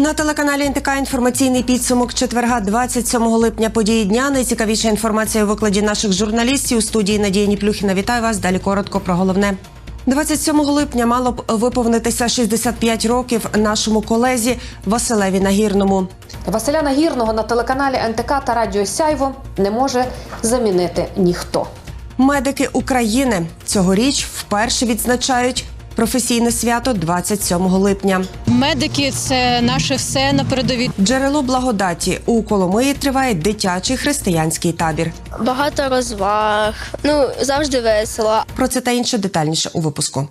На телеканалі НТК інформаційний підсумок четверга 27 липня події дня. Найцікавіша інформація у викладі наших журналістів у студії Надія Ніплюхіна. Вітаю вас. Далі коротко про головне. 27 липня мало б виповнитися 65 років нашому колезі Василеві Нагірному. Василя Нагірного на телеканалі НТК та Радіо Сяйво не може замінити ніхто. Медики України цьогоріч вперше відзначають професійне свято 27 липня. Медики це наше все на передовій. Джерело благодаті у Коломиї триває дитячий християнський табір. Багато розваг. Ну завжди весело. Про це та інше детальніше у випуску.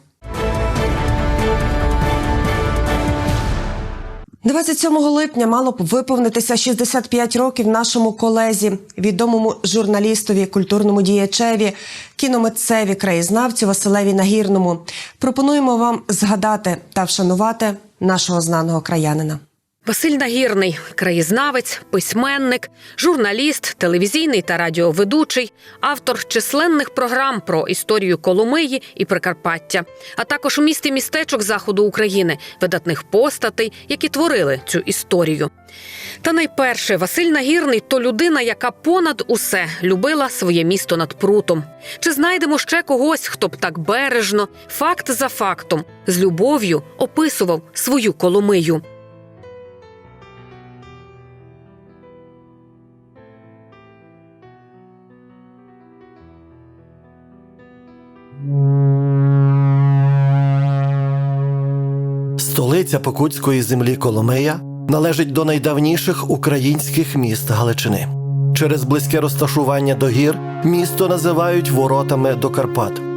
27 липня мало б виповнитися 65 років нашому колезі, відомому журналістові, культурному діячеві, кіномитцеві, краєзнавцю Василеві Нагірному. Пропонуємо вам згадати та вшанувати нашого знаного краянина. Василь Нагірний краєзнавець, письменник, журналіст, телевізійний та радіоведучий, автор численних програм про історію Коломиї і Прикарпаття, а також міст і містечок заходу України, видатних постатей, які творили цю історію. Та найперше, Василь Нагірний то людина, яка понад усе любила своє місто над прутом. Чи знайдемо ще когось, хто б так бережно, факт за фактом, з любов'ю описував свою Коломию? Столиця Покутської землі Коломия належить до найдавніших українських міст Галичини. Через близьке розташування до гір місто називають воротами до Карпат.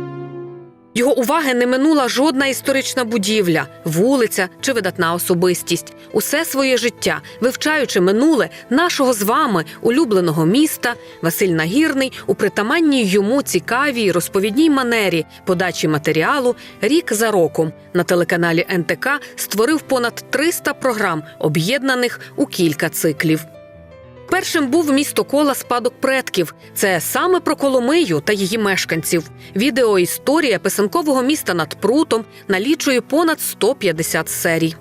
Його уваги не минула жодна історична будівля, вулиця чи видатна особистість. Усе своє життя, вивчаючи минуле нашого з вами улюбленого міста, Василь Нагірний у притаманній йому цікавій розповідній манері подачі матеріалу рік за роком на телеканалі НТК створив понад 300 програм, об'єднаних у кілька циклів. Першим був місто кола спадок предків. Це саме про Коломию та її мешканців. Відеоісторія писанкового міста над прутом налічує понад 150 серій.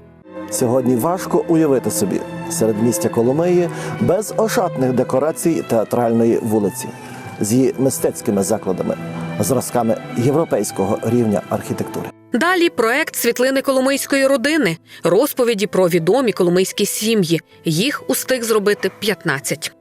Сьогодні важко уявити собі середмістя Коломиї без ошатних декорацій театральної вулиці з її мистецькими закладами, зразками європейського рівня архітектури. Далі проект світлини коломийської родини, розповіді про відомі коломийські сім'ї. Їх устиг зробити 15.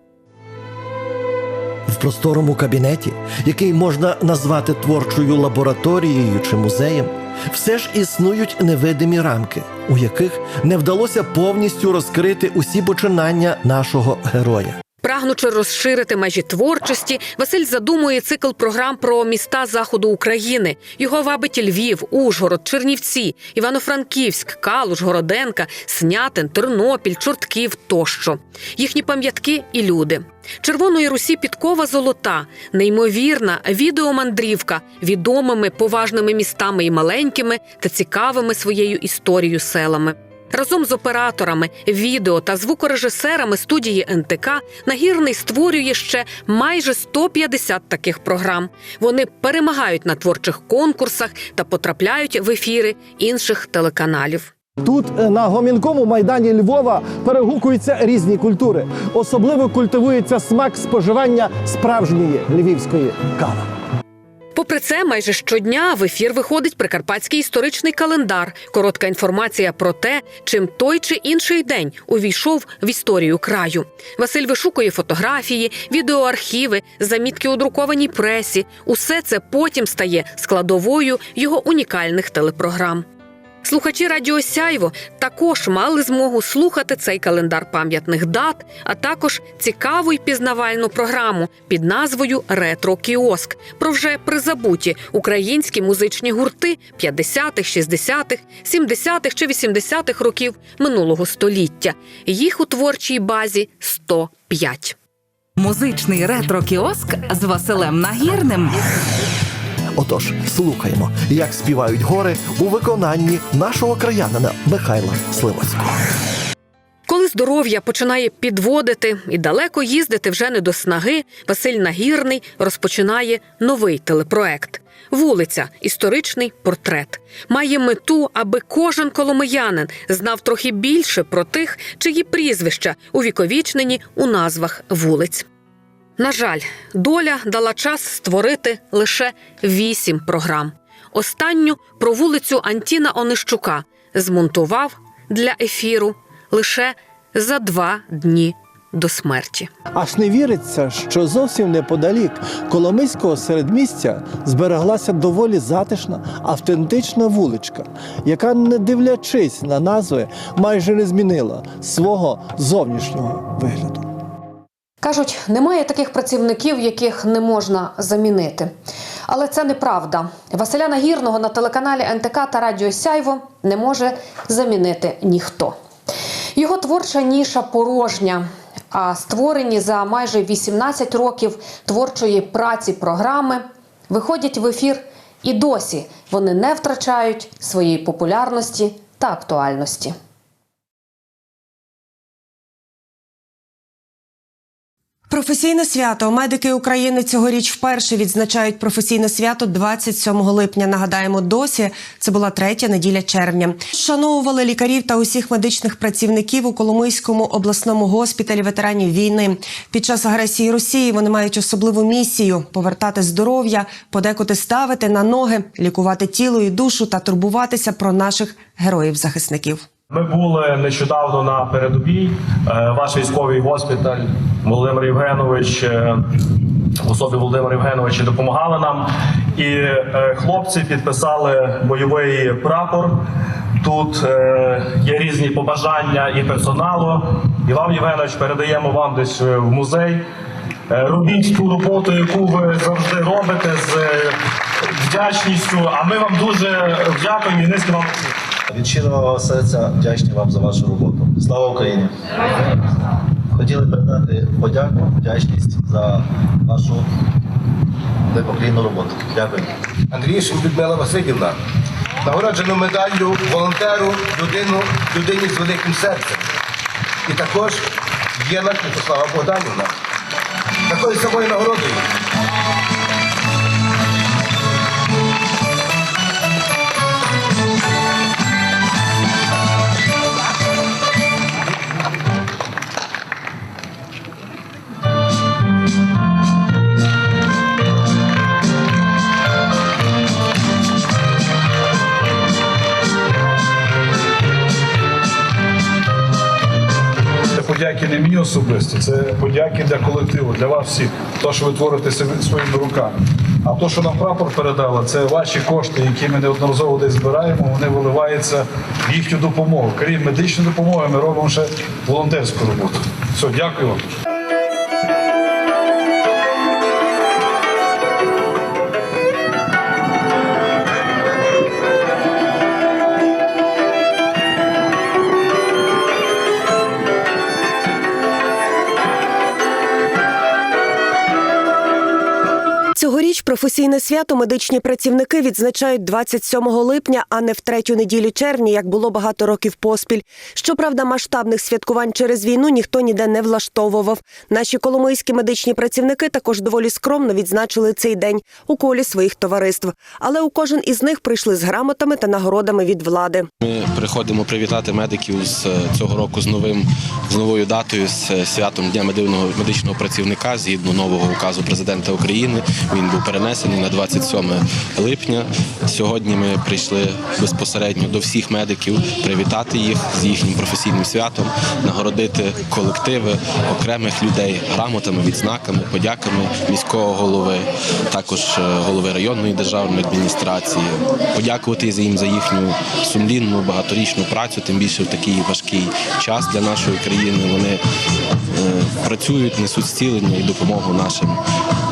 В просторому кабінеті, який можна назвати творчою лабораторією чи музеєм, все ж існують невидимі рамки, у яких не вдалося повністю розкрити усі починання нашого героя. Прагнучи розширити межі творчості, Василь задумує цикл програм про міста заходу України. Його вабить Львів, Ужгород, Чернівці, Івано-Франківськ, Калуш, Городенка, Снятин, Тернопіль, Чортків тощо. Їхні пам'ятки і люди. Червоної Русі підкова золота, неймовірна відеомандрівка відомими поважними містами і маленькими та цікавими своєю історією селами. Разом з операторами, відео та звукорежисерами студії НТК Нагірний створює ще майже 150 таких програм. Вони перемагають на творчих конкурсах та потрапляють в ефіри інших телеканалів. Тут е, на гомінкому майдані Львова перегукуються різні культури. Особливо культивується смак споживання справжньої львівської кави. Попри це, майже щодня в ефір виходить прикарпатський історичний календар. Коротка інформація про те, чим той чи інший день увійшов в історію краю. Василь вишукує фотографії, відеоархіви, замітки у друкованій пресі. Усе це потім стає складовою його унікальних телепрограм. Слухачі Радіо Сяйво також мали змогу слухати цей календар пам'ятних дат, а також цікаву й пізнавальну програму під назвою Ретро Кіоск про вже призабуті українські музичні гурти 50-х, 60-х, 70-х чи 80-х років минулого століття. Їх у творчій базі 105. Музичний ретро-кіоск з Василем Нагірним. Отож, слухаємо, як співають гори у виконанні нашого краянина Михайла Сливоцького. Коли здоров'я починає підводити і далеко їздити вже не до снаги, Василь Нагірний розпочинає новий телепроект. Вулиця історичний портрет має мету, аби кожен коломиянин знав трохи більше про тих, чиї прізвища увіковічнені у назвах вулиць. На жаль, доля дала час створити лише вісім програм. Останню про вулицю Антіна Онищука змонтував для ефіру лише за два дні до смерті. Аж не віриться, що зовсім неподалік Коломийського середмістя збереглася доволі затишна, автентична вуличка, яка, не дивлячись на назви, майже не змінила свого зовнішнього вигляду. Кажуть, немає таких працівників, яких не можна замінити. Але це неправда. Василя Нагірного на телеканалі НТК та Радіо Сяйво не може замінити ніхто. Його творча ніша порожня. А створені за майже 18 років творчої праці програми виходять в ефір і досі вони не втрачають своєї популярності та актуальності. Професійне свято. Медики України цьогоріч вперше відзначають професійне свято 27 липня. Нагадаємо, досі це була третя неділя червня. Шановували лікарів та усіх медичних працівників у Коломийському обласному госпіталі ветеранів війни. Під час агресії Росії вони мають особливу місію повертати здоров'я, подекуди ставити на ноги, лікувати тіло і душу та турбуватися про наших героїв-захисників. Ми були нещодавно на передовій. Е, Ваш військовий госпіталь Володимир Євгенович е, особі Володимира Євгеновича допомагали нам. І е, хлопці підписали бойовий прапор. Тут є різні побажання і персоналу. Іван Євгенович передаємо вам десь в музей. Робіть ту роботу, яку ви завжди робите з вдячністю. А ми вам дуже дякуємо і низько вам. Від щирого серця вдячні вам за вашу роботу. Слава Україні! Хотіли передати подяку, вдячність за вашу непоклінну роботу. Дякую. Андрієшин Людмила Васильівна, нагороджено медаллю волонтеру, людину, людині з великим серцем. І також є наша Святослава Богданівна. Такою самою нагородою. Не мені особисто, це подяки для колективу, для вас всіх, то, що ви творите своїми руками. А то, що нам прапор передала, це ваші кошти, які ми неодноразово десь збираємо, вони виливаються в їхню допомогу. Крім медичної допомоги, ми робимо ще волонтерську роботу. Все, дякую вам. Цьогоріч професійне свято медичні працівники відзначають 27 липня, а не в третю неділю червня, як було багато років поспіль. Щоправда, масштабних святкувань через війну ніхто ніде не влаштовував. Наші коломийські медичні працівники також доволі скромно відзначили цей день у колі своїх товариств. Але у кожен із них прийшли з грамотами та нагородами від влади. Ми приходимо привітати медиків з е, цього року з новим з новою датою, з е, святом Дня медичного медичного працівника згідно нового указу президента України. Він був перенесений на 27 липня. Сьогодні ми прийшли безпосередньо до всіх медиків, привітати їх з їхнім професійним святом, нагородити колективи окремих людей грамотами, відзнаками, подяками міського голови, також е, голови районної державної адміністрації, подякувати їм за їхню сумлінну багаторічну працю, тим більше в такий важкий час для нашої країни. Вони е, працюють, несуть зцілення і допомогу нашим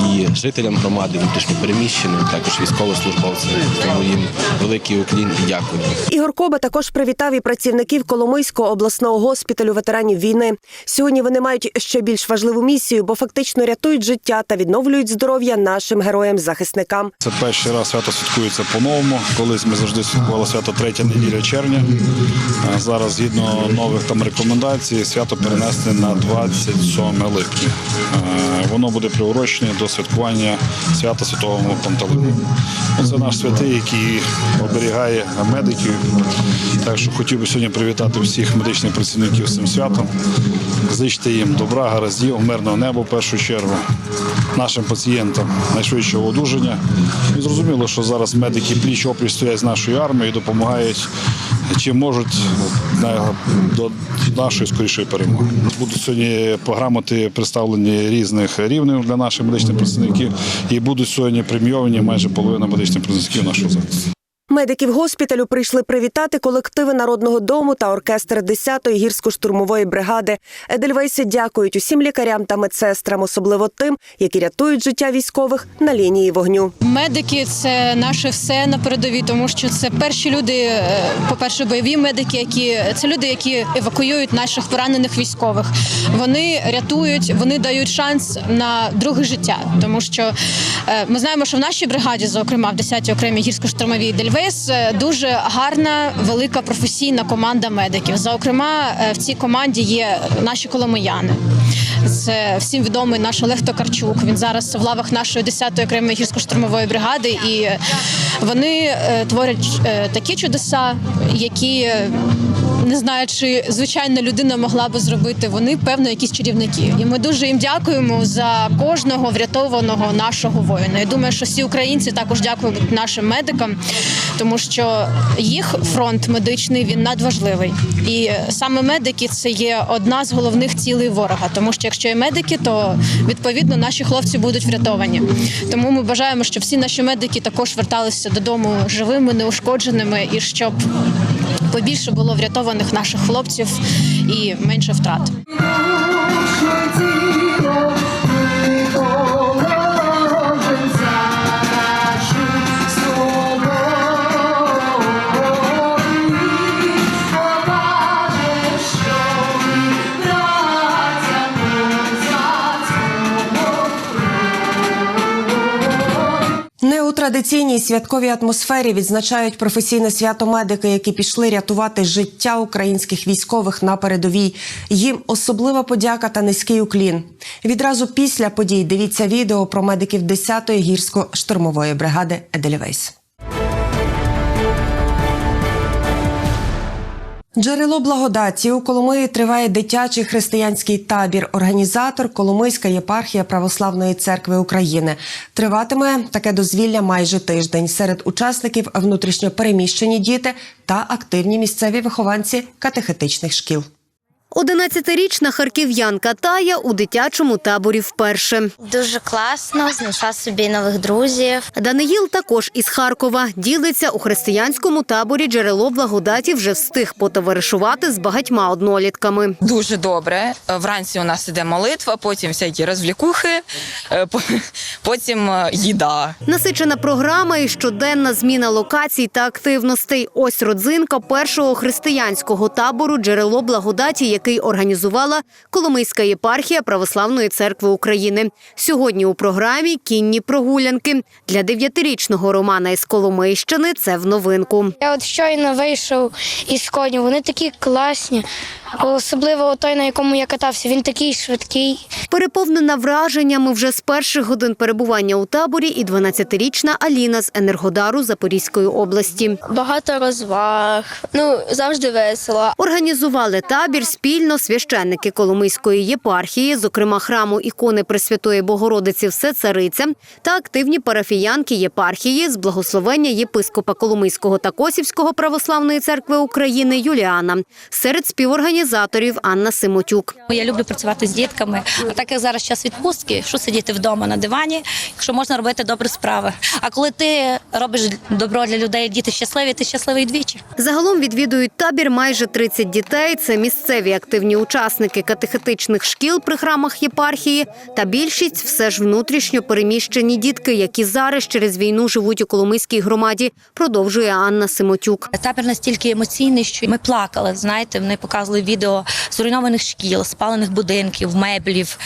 і жителям громади, внутрішньопереміщеним, також військовослужбовцям. Тому їм великий уклін і дякую. Ігор Коба також привітав і працівників Коломийського обласного госпіталю ветеранів війни. Сьогодні вони мають ще більш важливу місію, бо фактично рятують життя та відновлюють здоров'я нашим героям-захисникам. Це перший раз свято святкується по-новому. Колись ми завжди святкували свято третя неділя червня. А Зараз, згідно нових там рекомендацій, свято перенесли на 27 липня. Воно буде приурочене до святкування свята Святого Пантелеймона. Ну, Це наш святий, який оберігає медиків. Так що хотів би сьогодні привітати всіх медичних працівників з цим святом, зичте їм добра, гараздів, мирного неба в першу чергу, нашим пацієнтам найшвидшого одужання. І зрозуміло, що зараз медики пліч опліч стоять з нашою армією і допомагають чим можуть до нашої скорішої перемоги. Будуть сьогодні програмоти представлені різних рівнів для наших медичних працівників і будуть сьогодні премійовані майже половина медичних працівників нашого закладу. Медиків госпіталю прийшли привітати колективи народного дому та оркестр 10-ї гірсько-штурмової бригади. Едельвейси дякують усім лікарям та медсестрам, особливо тим, які рятують життя військових на лінії вогню. Медики це наше все на передовій, тому що це перші люди, е, по-перше, бойові медики, які це люди, які евакуюють наших поранених військових. Вони рятують, вони дають шанс на друге життя. Тому що е, ми знаємо, що в нашій бригаді, зокрема в 10-й окремій гірсько-штурмовій Дельвейс, е, дуже гарна, велика професійна команда медиків. Зокрема, е, в цій команді є наші коломияни. Це всім відомий наш Олег Токарчук. Він зараз в лавах нашої 10-ї окремої гірсько-штурмової бригади, і вони е, творять такі чудеса, які не знаю, чи звичайна людина могла би зробити. Вони певно якісь чарівники. І ми дуже їм дякуємо за кожного врятованого нашого воїна. Я думаю, що всі українці також дякують нашим медикам, тому що їх фронт медичний він надважливий. І саме медики це є одна з головних цілей ворога. Тому що якщо є медики, то відповідно наші хлопці будуть врятовані. Тому ми бажаємо, щоб всі наші медики також верталися додому живими, неушкодженими, і щоб побільше було врятованих наших хлопців і менше втрат. Традиційній святковій атмосфері відзначають професійне свято медики, які пішли рятувати життя українських військових на передовій. Їм особлива подяка та низький уклін. Відразу після подій дивіться відео про медиків 10-ї гірсько-штурмової бригади Еделівейс. Джерело благодаті у Коломиї триває дитячий християнський табір. Організатор Коломийська єпархія Православної церкви України. Триватиме таке дозвілля майже тиждень. Серед учасників внутрішньо переміщені діти та активні місцеві вихованці катехетичних шкіл. 11-річна харків'янка Тая у дитячому таборі вперше. Дуже класно, знайшла собі нових друзів. Даниїл також із Харкова ділиться у християнському таборі джерело благодаті вже встиг потоваришувати з багатьма однолітками. Дуже добре. Вранці у нас іде молитва, потім всякі розвлікухи, е, потім е, їда. Насичена програма і щоденна зміна локацій та активностей. Ось родзинка першого християнського табору джерело благодаті, який організувала Коломийська єпархія Православної церкви України. Сьогодні у програмі кінні прогулянки для дев'ятирічного Романа із Коломийщини. Це в новинку. Я от щойно вийшов із коню. Вони такі класні. Особливо той, на якому я катався, він такий швидкий. Переповнена враженнями вже з перших годин перебування у таборі і 12-річна Аліна з Енергодару Запорізької області. Багато розваг. Ну завжди весело. Організували табір спільно священники Коломийської єпархії, зокрема храму ікони Пресвятої Богородиці Всецариця та активні парафіянки єпархії з благословення єпископа Коломийського та Косівського православної церкви України Юліана. Серед співорганізаторів Анна Симотюк. Я люблю працювати з дітками. А так як зараз час відпустки, що сидіти вдома на дивані, якщо можна робити добрі справи. А коли ти робиш добро для людей, діти щасливі, ти щасливий двічі. Загалом відвідують табір майже 30 дітей. Це місцеві активні учасники катехетичних шкіл при храмах єпархії, та більшість все ж внутрішньо переміщені дітки, які зараз через війну живуть у Коломийській громаді, продовжує Анна Симотюк. Табір настільки емоційний, що ми плакали. Знаєте, вони показували відео зруйнованих шкіл, спалених будинків, меблів.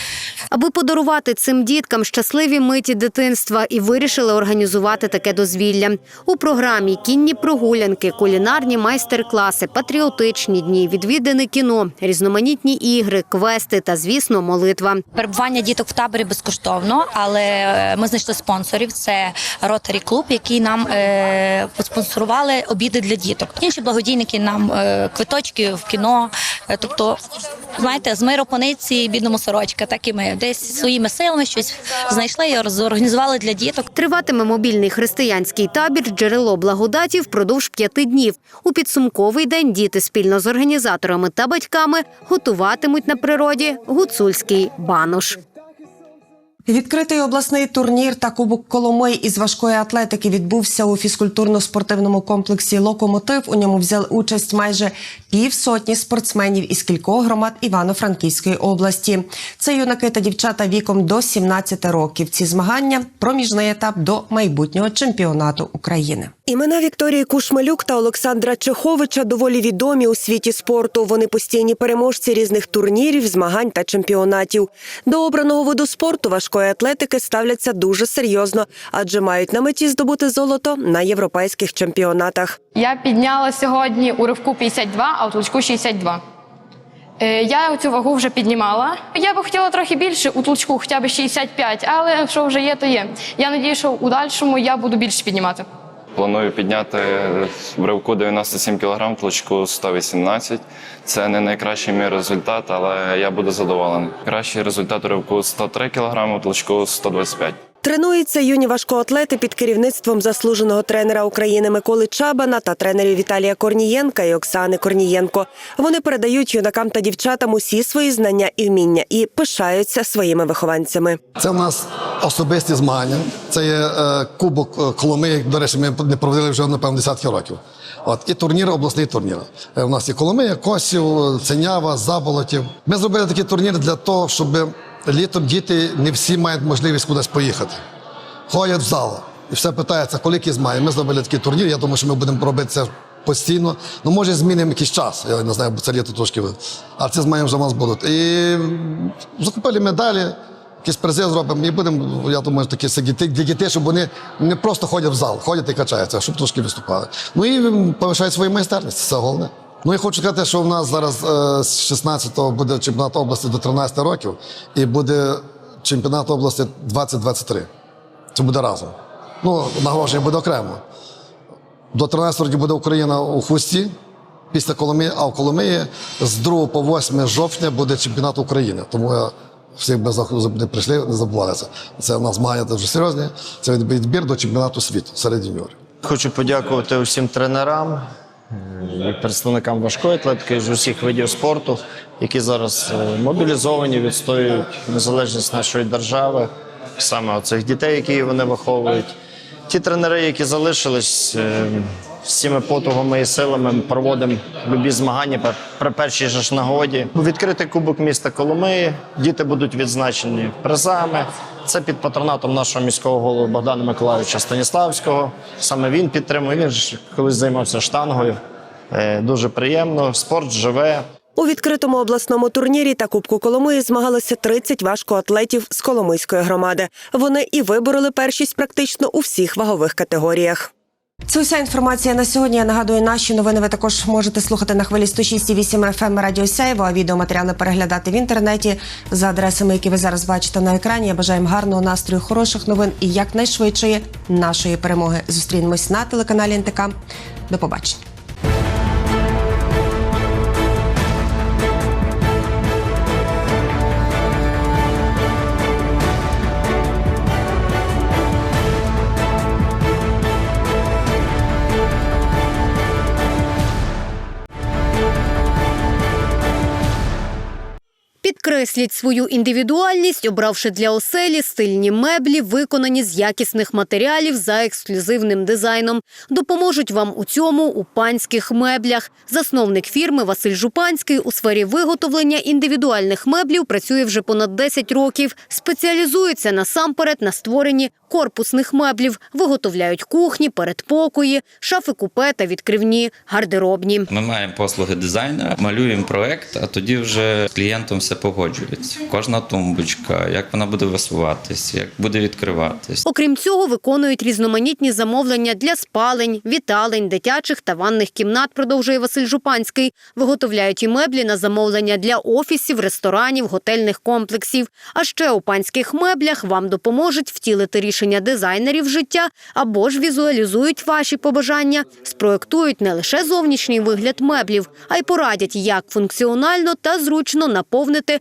Аби подарувати цим діткам щасливі миті дитинства і вирішили організувати таке дозвілля. У програмі кінні прогулянки, кулінарні майстер-класи, патріотичні дні, відвідане кіно, різноманітні ігри, квести та, звісно, молитва. Перебування діток в таборі безкоштовно, але е, ми знайшли спонсорів. Це Ротарі клуб, який нам е, поспонсорували обіди для діток. Інші благодійники нам е, квиточки в кіно. Е, тобто, знаєте, з миру пониці бідному сорочка, так і ми десь своїми силами щось знайшли і зорганізували для діток. Триватиме мобільний християнський табір джерело благодаті впродовж п'яти днів. У підсумковий день діти спільно з організаторами та батьками готуватимуть на природі гуцульський банош. Відкритий обласний турнір та Кубок Коломий із важкої атлетики відбувся у фізкультурно-спортивному комплексі Локомотив. У ньому взяли участь майже півсотні спортсменів із кількох громад Івано-Франківської області. Це юнаки та дівчата віком до 17 років. Ці змагання проміжний етап до майбутнього чемпіонату України. Імена Вікторії Кушмалюк та Олександра Чеховича доволі відомі у світі спорту. Вони постійні переможці різних турнірів, змагань та чемпіонатів. До обраного виду спорту важкої атлетики ставляться дуже серйозно, адже мають на меті здобути золото на європейських чемпіонатах. Я підняла сьогодні у ривку 52, а у толчку 62. Е, Я цю вагу вже піднімала. Я би хотіла трохи більше у толчку, хоча б 65, але що вже є, то є. Я надію, що у дальшому я буду більше піднімати. Планую підняти в ривку 97 кг, тлочку 118. Це не найкращий мій результат, але я буду задоволений. Кращий результат у ривку 103 кг, тлочку 125. Тренуються юні важкоатлети під керівництвом заслуженого тренера України Миколи Чабана та тренерів Віталія Корнієнка і Оксани Корнієнко. Вони передають юнакам та дівчатам усі свої знання і вміння і пишаються своїми вихованцями. Це в нас особисті змагання. Це є е, кубок е, Коломиї. До речі, ми не проводили вже напевно десятки років. От і турнір, обласний турнір. Е, у нас є Коломия, Косів, Ценява, Заболотів. Ми зробили такий турнір для того, щоб літом діти не всі мають можливість кудись поїхати. Ходять в зал і все питається, коли якісь має. Ми зробили такий турнір. Я думаю, що ми будемо робити це постійно. Ну, може, змінимо якийсь час. Я не знаю, бо це літо трошки. А ці змагання вже в нас будуть. І закупили медалі. Якісь призи зробимо і будемо, я думаю, такі сидіти для дітей, щоб вони не просто ходять в зал, ходять і качаються, щоб трошки виступали. Ну і повишають свою майстерність, це головне. Ну і хочу сказати, що в нас зараз е, з 16-го буде чемпіонат області до 13 років, і буде чемпіонат області 2023. Це буде разом. Ну, нагородження буде окремо. До 13 років буде Україна у хвості після Коломиї, а в Коломиї з 2 по 8 жовтня буде чемпіонат України. Тому я всіх зах- не прийшли, не забували це. Це у нас змагання дуже серйозні. Це відбір до чемпіонату світу серед юніорів. Хочу подякувати усім тренерам представникам важкої атлетики з усіх видів спорту, які зараз е, мобілізовані, відстоюють незалежність нашої держави, саме оцих дітей, які вони виховують. Ті тренери, які залишились, е, всіми потугами і силами проводимо любі змагання при- першій же ж нагоді. Відкритий кубок міста Коломиї. Діти будуть відзначені призами. Це під патронатом нашого міського голови Богдана Миколаївича Станіславського. Саме він підтримує. Він ж колись займався штангою. Е, Дуже приємно. Спорт живе. У відкритому обласному турнірі та Кубку Коломиї змагалося 30 важкоатлетів з Коломийської громади. Вони і вибороли першість практично у всіх вагових категоріях. Це вся інформація на сьогодні. Я нагадую, наші новини ви також можете слухати на хвилі 106,8 FM Радіо Сяєво, а відеоматеріали переглядати в інтернеті за адресами, які ви зараз бачите на екрані. Я бажаю гарного настрою, хороших новин і якнайшвидшої нашої перемоги. Зустрінемось на телеканалі НТК. До побачення. Підкресліть свою індивідуальність, обравши для оселі стильні меблі, виконані з якісних матеріалів за ексклюзивним дизайном. Допоможуть вам у цьому у панських меблях. Засновник фірми Василь Жупанський у сфері виготовлення індивідуальних меблів працює вже понад 10 років. Спеціалізується насамперед на створенні корпусних меблів, виготовляють кухні, передпокої, шафи купе та відкривні гардеробні. Ми маємо послуги дизайнера, малюємо проект, а тоді вже клієнтом все погоджується. Кожна тумбочка, як вона буде висуватись, як буде відкриватись. Окрім цього, виконують різноманітні замовлення для спалень, віталень, дитячих та ванних кімнат, продовжує Василь Жупанський. Виготовляють і меблі на замовлення для офісів, ресторанів, готельних комплексів. А ще у панських меблях вам допоможуть втілити рішення дизайнерів життя або ж візуалізують ваші побажання, спроектують не лише зовнішній вигляд меблів, а й порадять, як функціонально та зручно наповнити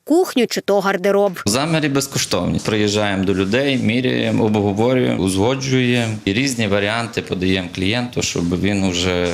кухню чи то гардероб. Заміри безкоштовні. Приїжджаємо до людей, міряємо, обговорюємо, узгоджуємо і різні варіанти подаємо клієнту, щоб він уже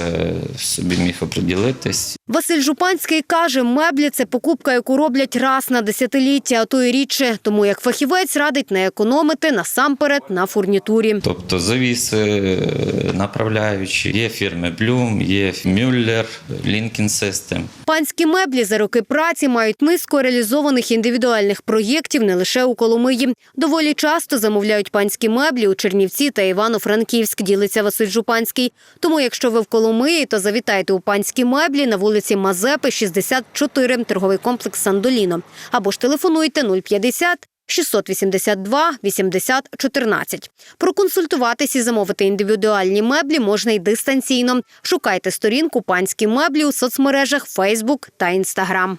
собі міг оприділитись. Василь Жупанський каже, меблі це покупка, яку роблять раз на десятиліття, а то й рідше. Тому як фахівець радить не економити насамперед на фурнітурі. Тобто завіси, е, направляючі. Є фірми Bloom, є Müller, Lincoln System. Панські меблі за роки праці мають низку реалізованих індивідуальних проєктів не лише у Коломиї. Доволі часто замовляють панські меблі у Чернівці та Івано-Франківськ, ділиться Василь Жупанський. Тому, якщо ви в Коломиї, то завітайте у панські меблі на вулиці Мазепи, 64, торговий комплекс Сандоліно. Або ж телефонуйте 050 682 80 14. Проконсультуватись і замовити індивідуальні меблі можна й дистанційно. Шукайте сторінку панські меблі у соцмережах Facebook та Instagram.